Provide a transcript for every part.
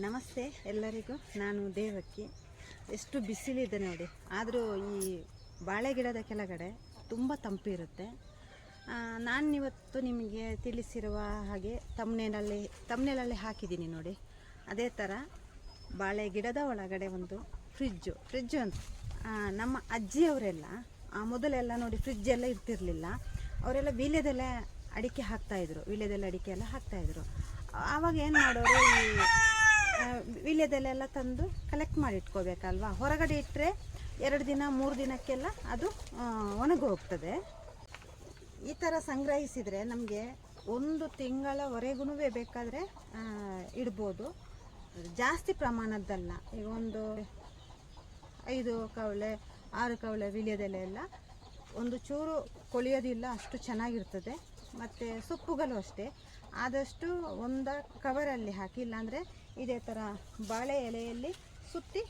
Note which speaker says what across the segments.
Speaker 1: ನಮಸ್ತೆ ಎಲ್ಲರಿಗೂ. ನಾನು ದೇವಕ್ಕಿ ಎಷ್ಟು ಬಿಸಿಲಿದೆ ನೋಡಿ. ಆದರೂ ಈ ಬಾಳೆ ಗಿಡದ ಕೆಳಗಡೆ ತುಂಬ ತಂಪಿರುತ್ತೆ ನಾನು ಇವತ್ತು ನಿಮಗೆ ತಿಳಿಸಿರುವ ಹಾಗೆ ತಮ್ನೇನಲ್ಲಿ ತಮ್ನೇಲಲ್ಲಿ ಹಾಕಿದ್ದೀನಿ ನೋಡಿ. ಅದೇ ಥರ ಬಾಳೆ ಗಿಡದ ಒಳಗಡೆ ಒಂದು ಫ್ರಿಜ್ಜು ಫ್ರಿಜ್ಜು ಅಂತ. ನಮ್ಮ ಅಜ್ಜಿಯವರೆಲ್ಲ ಮೊದಲೆಲ್ಲ ನೋಡಿ ಫ್ರಿಜ್ ಎಲ್ಲ ಇರ್ತಿರಲಿಲ್ಲ. ಅವರೆಲ್ಲ ವೀಳ್ಯದೆಲೆ ಅಡಿಕೆ ಹಾಕ್ತಾಯಿದ್ರು ವೀಳ್ಯದೆಲೆ ಅಡಿಕೆ ಎಲ್ಲ ಹಾಕ್ತಾಯಿದ್ರು ಆವಾಗ ಏನು ಮಾಡೋರು ಈ ವೀಳ್ಯದೆಲೆಲ್ಲ ತಂದು ಕಲೆಕ್ಟ್ ಮಾಡಿ ಇಟ್ಕೋಬೇಕಲ್ವಾ ಹೊರಗಡೆ ಇಟ್ಟರೆ ಎರಡು ದಿನ, ಮೂರು ದಿನಕ್ಕೆಲ್ಲ ಅದು ಒಣಗೋಗ್ತದೆ. ಈ ಥರ ಸಂಗ್ರಹಿಸಿದರೆ ನಮಗೆ ಒಂದು ತಿಂಗಳವರೆಗೂ ಬೇಕಾದರೆ ಇಡ್ಬೋದು. ಜಾಸ್ತಿ ಪ್ರಮಾಣದ್ದಲ್ಲ. ಈಗ ಒಂದು ಐದು ಕವಳೆ, ಆರು ಕವಳೆ ವೀಳ್ಯದೆಲೆ ಎಲ್ಲ ಒಂದು ಚೂರು ಕೊಳೆಯೋದಿಲ್ಲ, ಅಷ್ಟು ಚೆನ್ನಾಗಿರ್ತದೆ. ಮತ್ತು ಸೊಪ್ಪುಗಳು ಅಷ್ಟೇ. ಆದಷ್ಟು ಒಂದು ಕವರಲ್ಲಿ ಹಾಕಿ, ಇಲ್ಲಾಂದರೆ ಇದೇ ಥರ ಬಾಳೆ ಎಲೆಯಲ್ಲಿ ಸುತ್ತಿ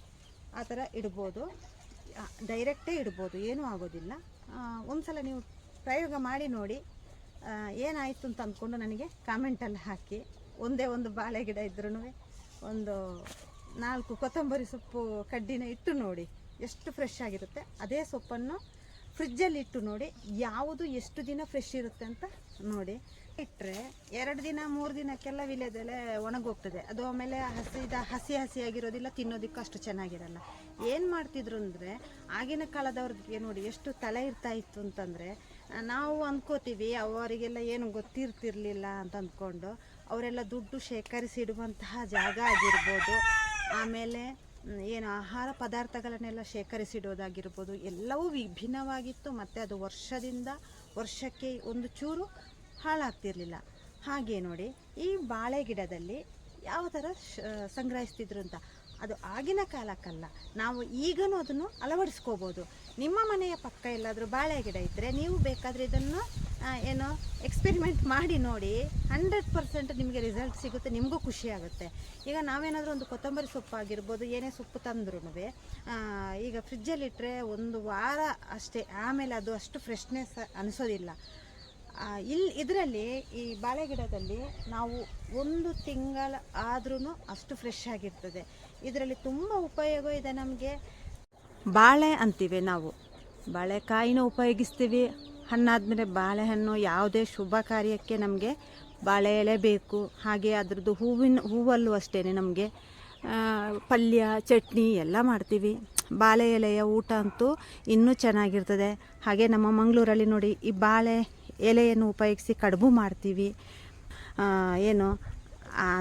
Speaker 1: ಆ ಥರ ಇಡ್ಬೋದು. ಡೈರೆಕ್ಟೇ ಇಡ್ಬೋದು, ಏನೂ ಆಗೋದಿಲ್ಲ. ಒಂದು ಸಲ ನೀವು ಪ್ರಯೋಗ ಮಾಡಿ ನೋಡಿ. ಏನಾಯಿತು ಅಂತ ಅಂದ್ಕೊಂಡು ನನಗೆ ಕಾಮೆಂಟಲ್ಲಿ ಹಾಕಿ. ಒಂದೇ ಒಂದು ಬಾಳೆ ಗಿಡ ಇದ್ರೂ ಒಂದು ನಾಲ್ಕು ಕೊತ್ತಂಬರಿ ಸೊಪ್ಪು ಕಡ್ಡಿನ ಇಟ್ಟು ನೋಡಿ. ಎಷ್ಟು ಫ್ರೆಶ್ ಆಗಿರುತ್ತೆ. ಅದೇ ಸೊಪ್ಪನ್ನು ಫ್ರಿಜ್ಜಲ್ಲಿ ಇಟ್ಟು ನೋಡಿ. ಯಾವುದು ಎಷ್ಟು ದಿನ ಫ್ರೆಶ್ ಇರುತ್ತೆ ಅಂತ ನೋಡಿ. ಇಟ್ಟರೆ ಎರಡು ದಿನ, ಮೂರು ದಿನಕ್ಕೆಲ್ಲ ವಿಲೆದೆಲೆ ಒಣಗೋಗ್ತದೆ. ಅದು ಆಮೇಲೆ ಹಸಿದ ಹಸಿ ಹಸಿಯಾಗಿರೋದಿಲ್ಲ, ತಿನ್ನೋದಕ್ಕೂ ಅಷ್ಟು ಚೆನ್ನಾಗಿರಲ್ಲ. ಏನು ಮಾಡ್ತಿದ್ರು ಅಂದರೆ, ಆಗಿನ ಕಾಲದವ್ರಿಗೆ ನೋಡಿ, ಎಷ್ಟು ತಲೆ ಇರ್ತಾ ಇತ್ತು ಅಂತಂದರೆ, ನಾವು ಅಂದ್ಕೋತೀವಿ ಅವರಿಗೆಲ್ಲ ಏನು ಗೊತ್ತಿರ್ತಿರ್ಲಿಲ್ಲ ಅಂತ ಅಂದ್ಕೊಂಡು, ಅವರೆಲ್ಲ ದುಡ್ಡು ಶೇಖರಿಸಿಡುವಂತಹ ಜಾಗ ಆಗಿರ್ಬೋದು. ಆಮೇಲೆ ಏನು ಆಹಾರ ಪದಾರ್ಥಗಳನ್ನೆಲ್ಲ ಶೇಖರಿಸಿಡೋದಾಗಿರ್ಬೋದು ಎಲ್ಲವೂ ವಿಭಿನ್ನವಾಗಿತ್ತು, ಮತ್ತು ಅದು ವರ್ಷದಿಂದ ವರ್ಷಕ್ಕೆ ಒಂದು ಚೂರು ಹಾಳಾಗ್ತಿರ್ಲಿಲ್ಲ. ಹಾಗೆ ನೋಡಿ, ಈ ಬಾಳೆ ಗಿಡದಲ್ಲಿ ಯಾವ ಥರ ಸಂಗ್ರಹಿಸ್ತಿದ್ರು ಅಂತ. ಅದು ಆಗಿನ ಕಾಲಕ್ಕಲ್ಲ. ನಾವು ಈಗಲೂ ಅದನ್ನು ಅಳವಡಿಸ್ಕೋಬೋದು. ನಿಮ್ಮ ಮನೆಯ ಪಕ್ಕ ಎಲ್ಲಾದರೂ ಬಾಳೆ ಗಿಡ ಇದ್ದರೆ ನೀವು ಬೇಕಾದರೆ ಇದನ್ನು ಏನು ಎಕ್ಸ್ಪೆರಿಮೆಂಟ್ ಮಾಡಿ ನೋಡಿ ಹಂಡ್ರೆಡ್ ಪರ್ಸೆಂಟ್ ನಿಮಗೆ ರಿಸಲ್ಟ್ ಸಿಗುತ್ತೆ, ನಿಮಗೂ ಖುಷಿ ಆಗುತ್ತೆ. ಈಗ ನಾವೇನಾದರೂ ಒಂದು ಕೊತ್ತಂಬರಿ ಸೊಪ್ಪು ಆಗಿರ್ಬೋದು, ಏನೇ ಸೊಪ್ಪು ತಂದ್ರೂ ಈಗ ಫ್ರಿಜ್ಜಲ್ಲಿಟ್ಟರೆ ಒಂದು ವಾರ ಅಷ್ಟೇ, ಆಮೇಲೆ ಅದು ಅಷ್ಟು ಫ್ರೆಶ್ನೆಸ್ ಅನಿಸೋದಿಲ್ಲ. ಇಲ್ಲಿ ಇದರಲ್ಲಿ ಈ ಬಾಳೆ ಗಿಡದಲ್ಲಿ ನಾವು ಒಂದು ತಿಂಗಳ ಆದ್ರೂ ಅಷ್ಟು ಫ್ರೆಶ್ ಆಗಿರ್ತದೆ. ಇದರಲ್ಲಿ ತುಂಬ ಉಪಯೋಗ ಇದೆ ನಮಗೆ. ಬಾಳೆ ಅಂತೀವಿ ನಾವು. ಬಾಳೆಕಾಯಿನ ಉಪಯೋಗಿಸ್ತೀವಿ. ಹಣ್ಣಾದ್ಮೇಲೆ ಬಾಳೆಹಣ್ಣು ಯಾವುದೇ ಶುಭ ಕಾರ್ಯಕ್ಕೆ ನಮಗೆ ಬಾಳೆ ಎಲೆ ಬೇಕು. ಹಾಗೆ ಅದರದ್ದು ಹೂವಿನ, ಹೂವಲ್ಲೂ ಅಷ್ಟೇ ನಮಗೆ. ಪಲ್ಯ, ಚಟ್ನಿ ಎಲ್ಲ ಮಾಡ್ತೀವಿ. ಬಾಳೆ ಎಲೆಯ ಊಟ ಅಂತೂ ಇನ್ನೂ ಚೆನ್ನಾಗಿರ್ತದೆ. ಹಾಗೆ ನಮ್ಮ ಮಂಗಳೂರಲ್ಲಿ ನೋಡಿ ಈ ಬಾಳೆ ಎಲೆಯನ್ನು ಉಪಯೋಗಿಸಿ ಕಡುಬು ಮಾಡ್ತೀವಿ. ಏನು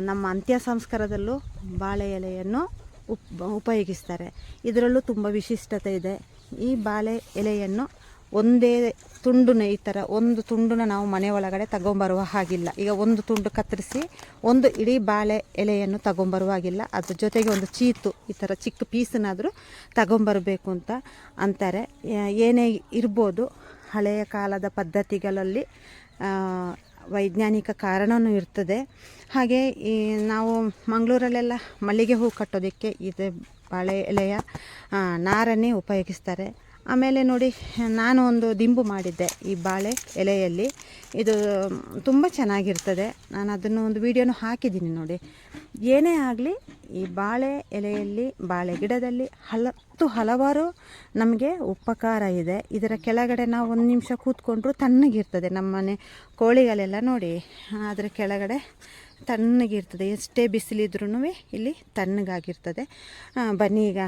Speaker 1: ನಮ್ಮ ಅಂತ್ಯ ಸಂಸ್ಕಾರದಲ್ಲೂ ಬಾಳೆ ಎಲೆಯನ್ನು ಉಪ್, ಉಪಯೋಗಿಸ್ತಾರೆ. ಇದರಲ್ಲೂ ತುಂಬ ವಿಶಿಷ್ಟತೆ ಇದೆ. ಈ ಬಾಳೆ ಎಲೆಯನ್ನು ಒಂದೇ ತುಂಡನ್ನ ಈ ಥರ ಒಂದು ತುಂಡನ್ನ ನಾವು ಮನೆ ಒಳಗಡೆ ತಗೊಂಬರುವ ಹಾಗಿಲ್ಲ. ಈಗ ಒಂದು ತುಂಡು ಕತ್ತರಿಸಿ, ಒಂದು ಇಡೀ ಬಾಳೆ ಎಲೆಯನ್ನು ತಗೊಂಬರುವ ಹಾಗಿಲ್ಲ. ಅದ್ರ ಜೊತೆಗೆ ಒಂದು ಚೀತು, ಈ ಥರ ಚಿಕ್ಕ ಪೀಸನ್ನಾದರೂ ತಗೊಂಬರಬೇಕು ಅಂತ ಅಂತಾರೆ. ಏನೇ ಇರ್ಬೋದು ಹಳೆಯ ಕಾಲದ ಪದ್ಧತಿಗಳಲ್ಲಿ ವೈಜ್ಞಾನಿಕ ಕಾರಣವೂ ಇರ್ತದೆ. ಹಾಗೆ ಈ ನಾವು ಮಂಗಳೂರಲ್ಲೆಲ್ಲ ಮಲ್ಲಿಗೆ ಹೂ ಕಟ್ಟೋದಕ್ಕೆ ಇದು ಬಾಳೆ ಎಲೆಯ ನಾರನ್ನೇ ಉಪಯೋಗಿಸ್ತಾರೆ. ಆಮೇಲೆ ನೋಡಿ, ನಾನು ಒಂದು ದಿಂಬು ಮಾಡಿದ್ದೆ ಈ ಬಾಳೆ ಎಲೆಯಲ್ಲಿ. ಇದು ತುಂಬ ಚೆನ್ನಾಗಿರ್ತದೆ. ನಾನು ಅದನ್ನು ಒಂದು ವಿಡಿಯೋನು ಹಾಕಿದ್ದೀನಿ ನೋಡಿ. ಏನೇ ಆಗಲಿ, ಈ ಬಾಳೆ ಎಲೆಯಲ್ಲಿ, ಬಾಳೆ ಗಿಡದಲ್ಲಿ ಹಲತ್ತು ಹಲವಾರು ನಮಗೆ ಉಪಕಾರ ಇದೆ. ಇದರ ಕೆಳಗಡೆ ನಾವು ಒಂದು ನಿಮಿಷ ಕೂತ್ಕೊಂಡ್ರು ತಣ್ಣಗಿರ್ತದೆ ನಮ್ಮನೆ ಕೋಳಿಗಳೆಲ್ಲ ನೋಡಿ. ಅದರ ಕೆಳಗಡೆ ತಣ್ಣಗಿರ್ತದೆ, ಎಷ್ಟೇ ಬಿಸಿಲಿದ್ರೂ ಇಲ್ಲಿ ತಣ್ಣಗಾಗಿರ್ತದೆ. ಬನ್ನಿ ಈಗ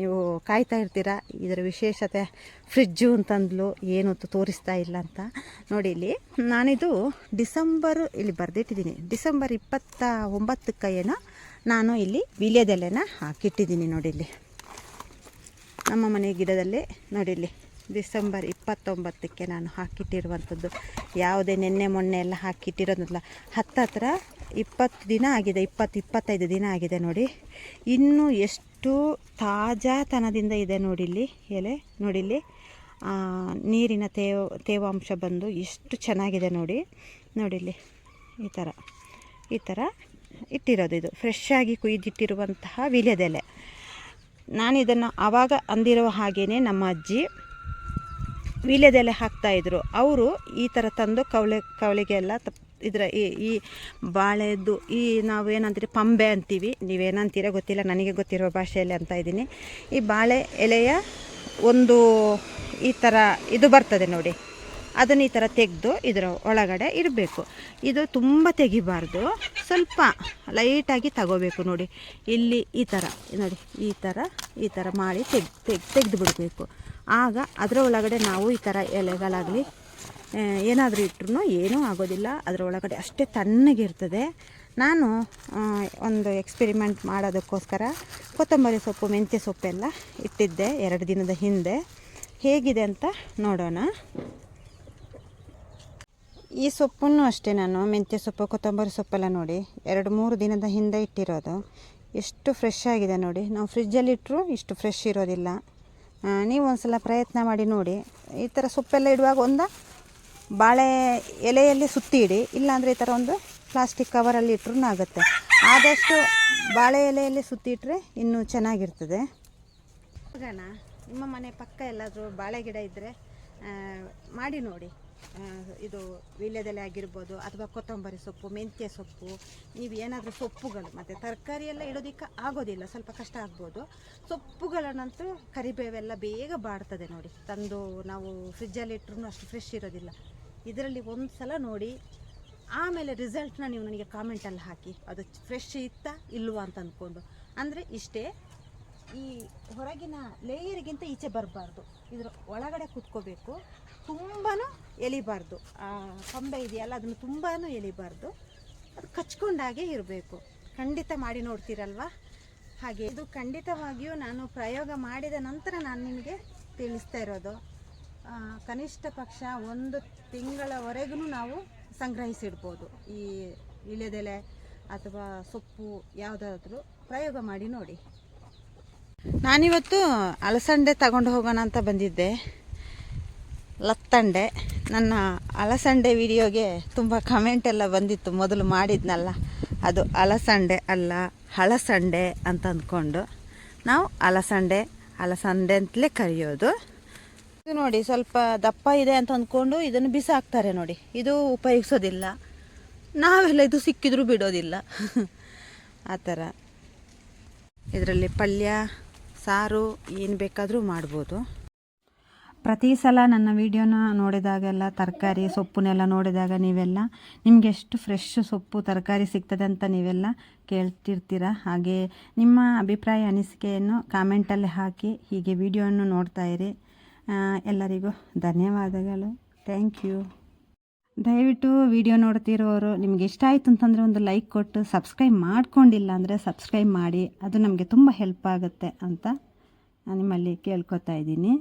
Speaker 1: ನೀವು ಕಾಯ್ತಾ ಇರ್ತೀರಾ? ಇದರ ವಿಶೇಷತೆ ಫ್ರಿಜ್ಜು ಅಂತಂದ್ಲು ಏನು ತೋರಿಸ್ತಾ ಇಲ್ಲ ಅಂತ. ನೋಡಿ ಇಲ್ಲಿ, ನಾನಿದು ಡಿಸೆಂಬರು, ಇಲ್ಲಿ ಬರೆದಿಟ್ಟಿದ್ದೀನಿ. ಡಿಸೆಂಬರ್ ಇಪ್ಪತ್ತ ಒಂಬತ್ತಕ್ಕೆ ಏನೋ ನಾನು ಇಲ್ಲಿ ವೀಳ್ಯದೆಲೆನ ಹಾಕಿಟ್ಟಿದ್ದೀನಿ ನೋಡಿ ಇಲ್ಲಿ. ನಮ್ಮ ಮನೆ ಗಿಡದಲ್ಲಿ ನೋಡಿ ಇಲ್ಲಿ. ಡಿಸೆಂಬರ್ ಇಪ್ಪತ್ತೊಂಬತ್ತಕ್ಕೆ ನಾನು ಹಾಕಿಟ್ಟಿರುವಂಥದ್ದು. ಯಾವುದೇ ನಿನ್ನೆ ಮೊನ್ನೆ ಎಲ್ಲ ಹಾಕಿಟ್ಟಿರೋದಿಲ್ಲ ಹತ್ತತ್ರ ಇಪ್ಪತ್ತು ದಿನ ಆಗಿದೆ ಇಪ್ಪತ್ತು ಇಪ್ಪತ್ತೈದು ದಿನ ಆಗಿದೆ ನೋಡಿ. ಇನ್ನೂ ಎಷ್ಟು ತಾಜಾತನದಿಂದ ಇದೆ ನೋಡಿ ಇಲ್ಲಿ ಎಲೆ ನೋಡಿ ಇಲ್ಲಿ. ಆ, ನೀರಿನ ತೇವ ತೇವಾಂಶ ಬಂದು ಎಷ್ಟು ಚೆನ್ನಾಗಿದೆ ನೋಡಿ ನೋಡಿ ಇಲ್ಲಿ. ಈ ಥರ ಈ ಥರ ಇಟ್ಟಿರೋದು ಇದು. ಫ್ರೆಶ್ ಕುಯ್ದಿಟ್ಟಿರುವಂತಹ ವಿಲೆದೆಲೆ ನಾನು ಇದನ್ನು ಆವಾಗ ಅಂದಿರೋ ಹಾಗೇ ನಮ್ಮ ಅಜ್ಜಿ ವೀಳ್ಯದೆಲೆ ಹಾಕ್ತಾಯಿದ್ರು ಅವರು ಈ ಥರ ತಂದು ಕವಳೆ ಕವಳಿಗೆ ಎಲ್ಲ ತ ಇದರ ಈ ಈ ಬಾಳೆದ್ದು, ಈ ನಾವು ಏನಂತೀರಿ ಪಂಬೆ ಅಂತೀವಿ. ನೀವೇನಂತೀರ ಗೊತ್ತಿಲ್ಲ, ನನಗೆ ಗೊತ್ತಿರೋ ಭಾಷೆಯಲ್ಲಿ ಅಂತ ಇದ್ದೀನಿ. ಈ ಬಾಳೆ ಎಲೆಯ ಒಂದು ಈ ಥರ ಇದು ಬರ್ತದೆ ನೋಡಿ. ಅದನ್ನು ಈ ಥರ ತೆಗೆದು ಇದರ ಒಳಗಡೆ ಇರಬೇಕು ಇದು ತುಂಬ ತೆಗಿಬಾರ್ದು. ಸ್ವಲ್ಪ ಲೈಟಾಗಿ ತಗೋಬೇಕು ನೋಡಿ. ಇಲ್ಲಿ ಈ ಥರ ನೋಡಿ, ಈ ಥರ ಈ ಥರ ಮಾಡಿ ತೆಗ್, ತೆಗೆದು ಬಿಡಬೇಕು. ಆಗ ಅದರ ಒಳಗಡೆ ನಾವು ಈ ಥರ ಎಲೆಗಳಾಗಲಿ ಏನಾದರೂ ಇಟ್ಟರು ಏನೂ ಆಗೋದಿಲ್ಲ. ಅದರ ಒಳಗಡೆ ಅಷ್ಟೇ ತಣ್ಣಗಿರ್ತದೆ. ನಾನು ಒಂದು ಎಕ್ಸ್ಪೆರಿಮೆಂಟ್ ಮಾಡೋದಕ್ಕೋಸ್ಕರ ಕೊತ್ತಂಬರಿ ಸೊಪ್ಪು, ಮೆಂತ್ಯ ಸೊಪ್ಪೆಲ್ಲ ಇಟ್ಟಿದ್ದೆ ಎರಡು ದಿನದ ಹಿಂದೆ. ಹೇಗಿದೆ ಅಂತ ನೋಡೋಣ. ಈ ಸೊಪ್ಪನ್ನು ಅಷ್ಟೇ ನಾನು, ಮೆಂತ್ಯ ಸೊಪ್ಪು, ಕೊತ್ತಂಬರಿ ಸೊಪ್ಪೆಲ್ಲ ನೋಡಿ ಎರಡು ಮೂರು ದಿನದ ಹಿಂದೆ ಇಟ್ಟಿರೋದು. ಎಷ್ಟು ಫ್ರೆಶ್ ಆಗಿದೆ ನೋಡಿ. ನಾವು ಫ್ರಿಜ್ಜಲ್ಲಿ ಇಟ್ಟರೂ ಇಷ್ಟು ಫ್ರೆಶ್ ಇರೋದಿಲ್ಲ. ಆ, ಒಂದು ಸಲ ಪ್ರಯತ್ನ ಮಾಡಿ ನೋಡಿ. ಈ ಥರ ಸೊಪ್ಪೆಲ್ಲ ಇಡುವಾಗ ಒಂದು ಬಾಳೆ ಎಲೆಯಲ್ಲಿ ಸುತ್ತಿ ಇಡಿ ಇಲ್ಲಾಂದರೆ ಈ ಥರ ಒಂದು ಪ್ಲಾಸ್ಟಿಕ್ ಕವರಲ್ಲಿ ಇಟ್ರೂ ಆಗುತ್ತೆ. ಆದಷ್ಟು ಬಾಳೆ ಎಲೆಯಲ್ಲಿ ಸುತ್ತಿ ಇಟ್ಟರೆ ಇನ್ನೂ ಚೆನ್ನಾಗಿರ್ತದೆ. ಹೋಗೋಣ ನಿಮ್ಮ ಮನೆ ಪಕ್ಕ ಎಲ್ಲಾದರೂ ಬಾಳೆ ಗಿಡ ಇದ್ದರೆ ಮಾಡಿ ನೋಡಿ. ಇದು ವೀಳ್ಯದೆಲೆ ಆಗಿರ್ಬೋದು ಅಥವಾ ಕೊತ್ತಂಬರಿ ಸೊಪ್ಪು, ಮೆಂತ್ಯ ಸೊಪ್ಪು, ನೀವು ಏನಾದರೂ ಸೊಪ್ಪುಗಳು, ಮತ್ತು ತರಕಾರಿ ಎಲ್ಲ ಇಡೋದಕ್ಕೆ ಆಗೋದಿಲ್ಲ, ಸ್ವಲ್ಪ ಕಷ್ಟ ಆಗ್ಬೋದು. ಸೊಪ್ಪುಗಳನ್ನಂತೂ ಕರಿಬೇವೆಲ್ಲ ಬೇಗ ಬಾಡ್ತದೆ ನೋಡಿ. ತಂದು ನಾವು ಫ್ರಿಜ್ಜಲ್ಲಿ ಇಟ್ಟರು ಅಷ್ಟು ಫ್ರೆಶ್ ಇರೋದಿಲ್ಲ. ಇದರಲ್ಲಿ ಒಂದು ಸಲ ನೋಡಿ, ಆಮೇಲೆ ರಿಸಲ್ಟ್ನ ನೀವು ನನಗೆ ಕಾಮೆಂಟಲ್ಲಿ ಹಾಕಿ. ಅದು ಫ್ರೆಶ್ ಇತ್ತಾ ಇಲ್ವಾ ಅಂತ ಅಂದ್ಕೊಂಡು. ಅಂದರೆ ಇಷ್ಟೇ ಈ ಹೊರಗಿನ ಲೇಯರ್ಗಿಂತ ಈಚೆ ಬರಬಾರ್ದು. ಇದ್ರ ಒಳಗಡೆ ಕುತ್ಕೋಬೇಕು. ತುಂಬಾ ಎಲಿಬಾರ್ದು ಆ ಕೊಂಬೆ ಇದೆಯಲ್ಲ, ಅದನ್ನು ತುಂಬಾ ಎಲಿಬಾರ್ದು ಅದು ಕಚ್ಕೊಂಡಾಗೆ ಇರಬೇಕು. ಖಂಡಿತ ಮಾಡಿ ನೋಡ್ತೀರಲ್ವಾ? ಹಾಗೆ ಇದು ಖಂಡಿತವಾಗಿಯೂ ನಾನು ಪ್ರಯೋಗ ಮಾಡಿದ ನಂತರ ನಾನು ನಿಮಗೆ ತಿಳಿಸ್ತಾ ಇರೋದು. ಕನಿಷ್ಠ ಪಕ್ಷ ಒಂದು ತಿಂಗಳವರೆಗೂ ನಾವು ಸಂಗ್ರಹಿಸಿಡ್ಬೋದು. ಈ ಇಳೆದೆಲೆ ಅಥವಾ ಸೊಪ್ಪು ಯಾವುದಾದ್ರೂ ಪ್ರಯೋಗ ಮಾಡಿ ನೋಡಿ. ನಾನಿವತ್ತು ಅಲಸಂಡೆ ತಗೊಂಡು ಹೋಗೋಣ ಅಂತ ಬಂದಿದ್ದೆ. ಲತ್ತಂಡೆ. ನನ್ನ ಅಲಸಂಡೆ ವಿಡಿಯೋಗೆ ತುಂಬ ಕಮೆಂಟ್ ಎಲ್ಲ ಬಂದಿತ್ತು. ಮೊದಲು ಮಾಡಿದ್ನಲ್ಲ, ಅದು ಅಲಸಂಡೆ ಅಲ್ಲ, ಹಳಸಂಡೆ ಅಂತ ಅಂದ್ಕೊಂಡು. ನಾವು ಅಲಸಂಡೆ ಅಲಸಂಡೆ ಅಂತಲೇ ಕರೆಯೋದು. ಇದು ನೋಡಿ, ಸ್ವಲ್ಪ ದಪ್ಪ ಇದೆ ಅಂತ ಅಂದ್ಕೊಂಡು ಇದನ್ನು ಬಿಸಾಕ್ತಾರೆ ನೋಡಿ. ಇದು ಉಪಯೋಗಿಸೋದಿಲ್ಲ. ನಾವೆಲ್ಲ ಇದು ಸಿಕ್ಕಿದ್ರೂ ಬಿಡೋದಿಲ್ಲ. ಆ ಥರ. ಇದರಲ್ಲಿ ಪಲ್ಯ ಸಾರು ಏನು ಬೇಕಾದರೂ ಮಾಡ್ಬೋದು. ಪ್ರತಿ ಸಲ ನನ್ನ ವಿಡಿಯೋನ ನೋಡಿದಾಗೆಲ್ಲ, ತರಕಾರಿ ಸೊಪ್ಪನ್ನೆಲ್ಲ ನೋಡಿದಾಗ ನೀವೆಲ್ಲ, ನಿಮಗೆ ಎಷ್ಟು ಫ್ರೆಶ್ ಸೊಪ್ಪು, ತರಕಾರಿ ಸಿಗ್ತದೆ ಅಂತ ನೀವೆಲ್ಲ ಕೇಳ್ತಿರ್ತೀರ? ಹಾಗೆ ನಿಮ್ಮ ಅಭಿಪ್ರಾಯ, ಅನಿಸಿಕೆಯನ್ನು ಕಾಮೆಂಟಲ್ಲಿ ಹಾಕಿ, ಹೀಗೆ ವಿಡಿಯೋವನ್ನು ನೋಡ್ತಾ ಇರಿ. ಎಲ್ಲರಿಗೂ ಧನ್ಯವಾದಗಳು. ಥ್ಯಾಂಕ್ ಯು ದಯವಿಟ್ಟು ವಿಡಿಯೋ ನೋಡ್ತಿರೋರು, ನಿಮ್ಗೆ ಇಷ್ಟ ಆಯಿತು ಅಂತಂದರೆ ಒಂದು ಲೈಕ್ ಕೊಟ್ಟು ಸಬ್ಸ್ಕ್ರೈಬ್ ಮಾಡ್ಕೊಂಡಿಲ್ಲ ಅಂದರೆ ಸಬ್ಸ್ಕ್ರೈಬ್ ಮಾಡಿ, ಅದು ನಮಗೆ ತುಂಬ ಹೆಲ್ಪ್ ಆಗುತ್ತೆ ಅಂತ ನಾನು ನಿಮ್ಮಲ್ಲಿ ಕೇಳ್ಕೊತಾ ಇದ್ದೀನಿ.